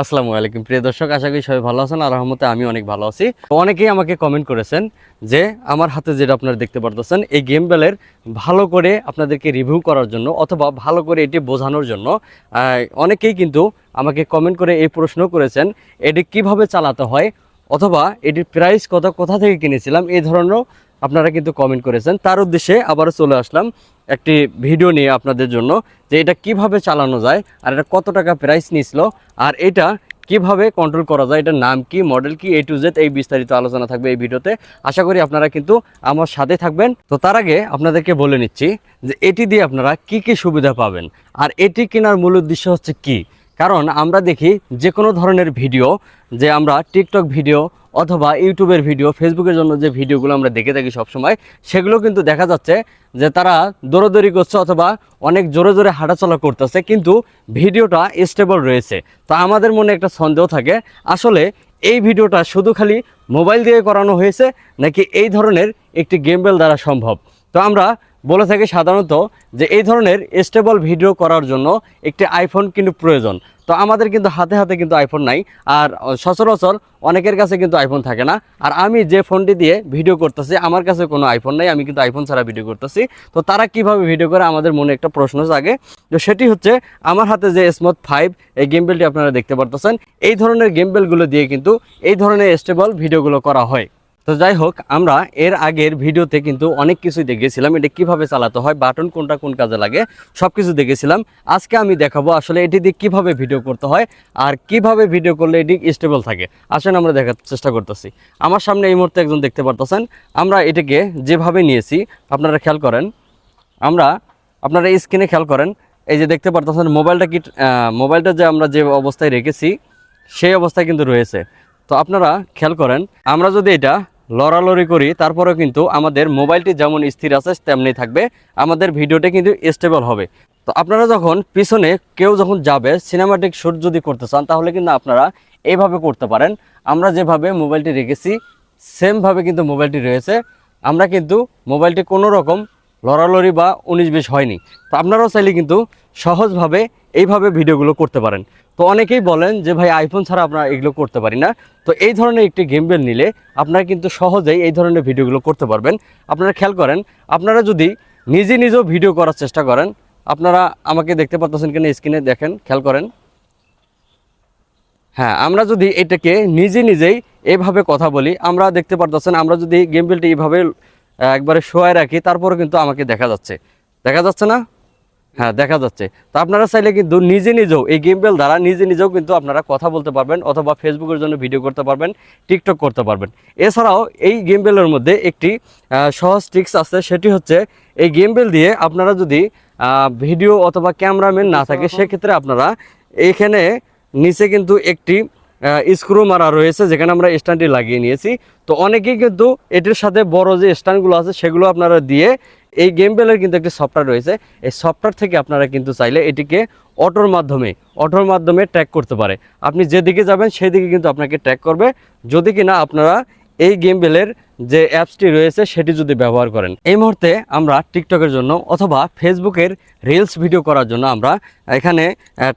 আসসালামু আলাইকুম। প্রিয় দর্শক, আশা করি সবাই ভালো আছেন। আর রহমতে আমি অনেক ভালো আছি। অনেকেই আমাকে কমেন্ট করেছেন যে, আমার হাতে যেটা আপনারা দেখতে পারতেছেন, এই গেম বেলের ভালো করে আপনাদেরকে রিভিউ করার জন্য অথবা ভালো করে এটি বোঝানোর জন্য অনেকেই কিন্তু আমাকে কমেন্ট করে এই প্রশ্ন করেছেন, এটি কীভাবে চালাতে হয়? অথবা এটির প্রাইস কত, কোথা থেকে কিনেছিলাম? এই ধরনেরও আপনারা কিন্তু কমেন্ট করেছেন। তার উদ্দেশ্যে আবারও চলে আসলাম একটি ভিডিও নিয়ে আপনাদের জন্য যে এটা কীভাবে চালানো যায় আর এটা কত টাকা প্রাইস নিয়েছিল আর এটা কীভাবে কন্ট্রোল করা যায়, এটার নাম কি মডেল কি এ টু জেড এই বিস্তারিত আলোচনা থাকবে এই ভিডিওতে আশা করি আপনারা কিন্তু আমার সাথে থাকবেন। তো তার আগে আপনাদেরকে বলে নিচ্ছি যে এটি দিয়ে আপনারা কি কি সুবিধা পাবেন আর এটি কেনার মূল উদ্দেশ্য হচ্ছে কি? কারণ আমরা দেখি যে কোনো ধরনের ভিডিও, যে আমরা টিকটক ভিডিও অথবা ইউটিউবের ভিডিও ফেসবুকের জন্য যে ভিডিওগুলো আমরা দেখে থাকি সবসময়, সেগুলো কিন্তু দেখা যাচ্ছে যে তারা দৌড়দৌড়ি করছে অথবা অনেক জোরে জোরে হাঁটাচলা করতেছে, কিন্তু ভিডিওটা স্টেবল রয়েছে। তো আমাদের মনে একটা সন্দেহ থাকে, আসলে এই ভিডিওটা শুধু খালি মোবাইল দিয়ে করানো হয়েছে নাকি এই ধরনের একটি গেমবেল দ্বারা সম্ভব? তো আমরা বলে থাকে সাধারণত যে এই ধরনের স্টেবল ভিডিও করার জন্য একটি আইফোন কিন্তু প্রয়োজন। তো আমাদের কিন্তু হাতে হাতে কিন্তু আইফোন নাই। আর সচরাচর অনেকের কাছে কিন্তু আইফোন থাকে না। আর আমি যে ফোনটি দিয়ে ভিডিও করতেছি, আমার কাছে কোনো আইফোন নাই। আমি কিন্তু আইফোন ছাড়া ভিডিও করতেছি। তো তারা কীভাবে ভিডিও করে আমাদের মনে একটা প্রশ্ন জাগে। তো সেটি হচ্ছে, আমার হাতে যে স্মুথ ফাইভ এই গেমবেলটি আপনারা দেখতে পারতেছেন। এই ধরনের গেমবেলগুলো দিয়ে কিন্তু এই ধরনের স্টেবল ভিডিওগুলো করা হয়। তো যাই হোক, আমরা এর আগের ভিডিওতে কিন্তু অনেক কিছুই দেখেছিলাম এটা কীভাবে চালাতে হয়, বাটন কোনটা কোন কাজে লাগে সব কিছু দেখেছিলাম আজকে আমি দেখাবো আসলে এটি দিয়ে কীভাবে ভিডিও করতে হয় আর কীভাবে ভিডিও করলে এটি স্টেবল থাকে। আসেন, আমরা দেখার চেষ্টা করতেছি। আমার সামনে এই মুহূর্তে একজন দেখতে পারতেছেন। আমরা এটাকে যেভাবে নিয়েছি, আপনারা খেয়াল করেন। আমরা, আপনারা স্ক্রিনে খেয়াল করেন। এই যে দেখতে পারতেছেন, মোবাইলটা কি মোবাইলটা যে আমরা যে অবস্থায় রেখেছি, সেই অবস্থায় কিন্তু রয়েছে। তো আপনারা খেয়াল করেন, আমরা যদি এটা লড়ালড়ি করি, তারপরেও কিন্তু আমাদের মোবাইলটি যেমন স্থির আছে, তেমনি থাকবে। আমাদের ভিডিওটি কিন্তু স্টেবল হবে। তো আপনারা যখন পিছনে কেউ যখন যাবে সিনেমাটিক শ্যুট যদি করতে চান, তাহলে কিন্তু আপনারা এইভাবে করতে পারেন। আমরা যেভাবে মোবাইলটি রেখেছি সেমভাবে কিন্তু মোবাইলটি রয়েছে। আমরা কিন্তু মোবাইলটি কোনো রকম লড়ালড়ি বা উনিশ বিশ হয়নি। তো আপনারাও চাইলে কিন্তু সহজভাবে এইভাবে ভিডিওগুলো করতে পারেন। তো অনেকেই বলেন যে, ভাই আইফোন ছাড়া আমরা এগুলো করতে পারি না। তো এই ধরনের একটি গেম গেমবেল নিলে আপনারা কিন্তু সহজেই এই ধরনের ভিডিওগুলো করতে পারবেন। আপনারা খেয়াল করেন, আপনারা যদি নিজে নিজেও ভিডিও করার চেষ্টা করেন, আপনারা আমাকে দেখতে পাচ্ছেন কিনা স্ক্রিনে দেখেন, খেয়াল করেন। হ্যাঁ আমরা যদি এটাকে নিজে নিজেই এভাবে কথা বলি, আমরা দেখতে পারতেছেন, আমরা যদি গেম বেলটি এইভাবে একবারে শোয়ায় রাখি তারপরে কিন্তু আমাকে দেখা যাচ্ছে। দেখা যাচ্ছে না? হ্যাঁ দেখা যাচ্ছে। তো আপনারা চাইলে কিন্তু নিজে নিজেও এই গেম বেল দ্বারা নিজে নিজেও কিন্তু আপনারা কথা বলতে পারবেন অথবা ফেসবুকের জন্য ভিডিও করতে পারবেন টিকটক করতে পারবেন। এছাড়াও এই গেম বেলের মধ্যে একটি সহজ ট্রিক্স আছে সেটি হচ্ছে এই গেম বেল দিয়ে আপনারা যদি ভিডিও অথবা ক্যামেরাম্যান না থাকে সেক্ষেত্রে আপনারা এইখানে নিচে কিন্তু একটি স্ক্রু মারা রয়েছে, যেখানে আমরা স্ট্যান্ডটি লাগিয়ে নিয়েছি। তো অনেকেই কিন্তু এটির সাথে বড় যে স্ট্যান্ডগুলো আছে, সেগুলো আপনারা দিয়ে এই গেম বেলের কিন্তু একটি সফটওয়্যার রয়েছে। এই সফটওয়্যার থেকে আপনারা কিন্তু চাইলে এটিকে অটোর মাধ্যমে অটোর মাধ্যমে ট্র্যাক করতে পারে। আপনি যেদিকে যাবেন সেই দিকে কিন্তু আপনাকে ট্র্যাক করবে। যদি কি না আপনারা এই গেম বেলের যে অ্যাপসটি রয়েছে, সেটি যদি ব্যবহার করেন। এই মুহূর্তে আমরা টিকটকের জন্য অথবা ফেসবুকের রিলস ভিডিও করার জন্য আমরা এখানে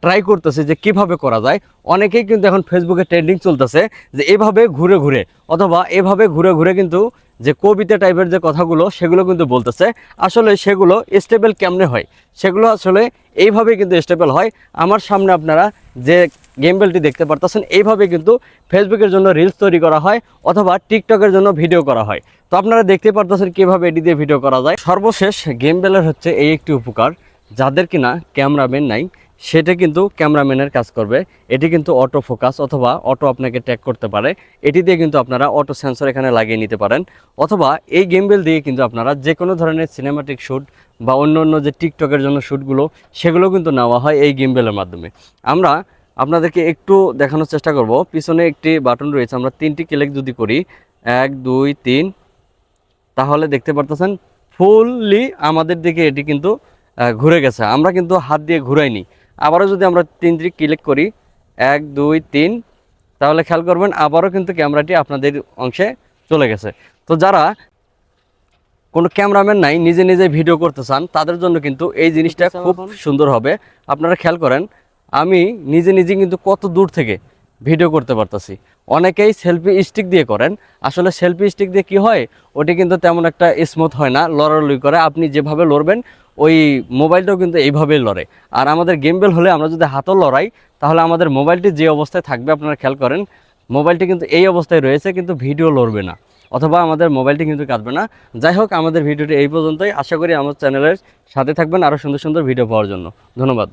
ট্রাই করতেছি যে কীভাবে করা যায়। অনেকেই কিন্তু এখন ফেসবুকে ট্রেন্ডিং চলতেছে যে এভাবে ঘুরে ঘুরে, অথবা এভাবে ঘুরে ঘুরে কিন্তু যে কবিতা টাইপের যে কথাগুলো, সেগুলো কিন্তু বলতেছে। আসলে সেগুলো স্টেবল কেমনে হয়? সেগুলো আসলে এইভাবে কিন্তু স্টেবল হয়। আমার সামনে আপনারা যে গেমবেলটি দেখতে পারতেছেন, এইভাবে কিন্তু ফেসবুকের জন্য রিলস তৈরি করা হয় অথবা টিকটকের জন্য ভিডিও করা হয়। তো আপনারা দেখতে পারতেছেন কীভাবে এটি দিয়ে ভিডিও করা যায়। সর্বশেষ গেমবেলের হচ্ছে এই একটি উপকার, যাদের কিনা ক্যামেরাম্যান নাই সেটা কিন্তু ক্যামেরাম্যানের কাজ করবে। এটি কিন্তু অটো ফোকাস অথবা অটো আপনাকে ট্যাগ করতে পারে। এটি দিয়ে কিন্তু আপনারা অটো সেন্সর এখানে লাগিয়ে নিতে পারেন। অথবা এই গেমবেল দিয়ে কিন্তু আপনারা যে কোনো ধরনের সিনেমাটিক শ্যুট বা অন্য অন্য যে টিকটকের জন্য শ্যুটগুলো সেগুলো কিন্তু নেওয়া হয় এই গেমবেলের মাধ্যমে। আমরা আপনাদেরকে একটু দেখানোর চেষ্টা করব। পিছনে একটি বাটন রয়েছে। আমরা তিনটি ক্লিক যদি করি, এক, দুই, তিন, তাহলে দেখতে পারতেছেন ফুললি আমাদের দিকে এটি কিন্তু ঘুরে গেছে। আমরা কিন্তু হাত দিয়ে ঘুরাইনি। আবারও যদি আমরা তিনটি ক্লিক করি এক দুই তিন তাহলে খেয়াল করবেন আবারও কিন্তু ক্যামেরাটি আপনাদের অংশে চলে গেছে। তো যারা কোনো ক্যামেরাম্যান নাই নিজে নিজে ভিডিও করতে চান তাদের জন্য কিন্তু এই জিনিসটা খুব সুন্দর হবে। আপনারা খেয়াল করেন আমি নিজে নিজে কিন্তু কত দূর থেকে ভিডিও করতে পারতাছি। অনেকেই সেলফি স্টিক দিয়ে করেন। আসলে সেলফি স্টিক দিয়ে কি হয়? ওটি কিন্তু তেমন একটা স্মুথ হয় না লড়ালড়ি করে। আপনি যেভাবে লড়বেন ওই মোবাইলটাও কিন্তু এইভাবেই লড়ে। আর আমাদের গেম বেল হলে আমরা যদি হাতও লড়াই, তাহলে আমাদের মোবাইলটি যে অবস্থায় থাকবে আপনারা খেয়াল করেন, মোবাইলটি কিন্তু এই অবস্থায় রয়েছে, কিন্তু ভিডিও লড়বে না, অথবা আমাদের মোবাইলটি কিন্তু কাটবে না। যাই হোক, আমাদের ভিডিওটি এই পর্যন্তই। আশা করি আমার চ্যানেলের সাথে থাকবেন আরও সুন্দর সুন্দর ভিডিও পাওয়ার জন্য। ধন্যবাদ।